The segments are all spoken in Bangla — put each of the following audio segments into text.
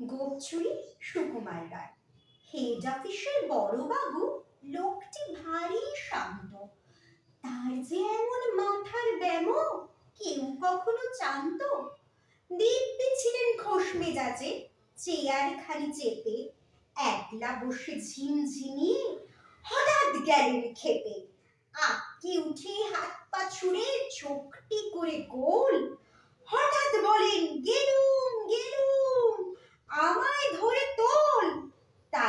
গোপচুরি সুকুমার রায়। হেড অফিসের বড়বাবু লোকটি ভারী শান্ত। তার যে এমন মাথার ব্যামো, কেউ কখনো চান্ত দিব্যি ছিলেন খোশ মেজাজে, চেয়ার খালি চেপে, একলা বসে ঝিমঝিমিয়ে হঠাৎ গেলেন খেপে আটকে উঠে হাত পা ছুঁড়ে চোখটি করে গোল, হঠাৎ বলেন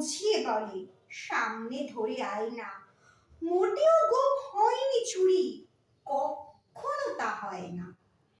বুঝিয়ে বলে সামনে ধরে আয় না। মোটেও গোপ হয়নি চুরি।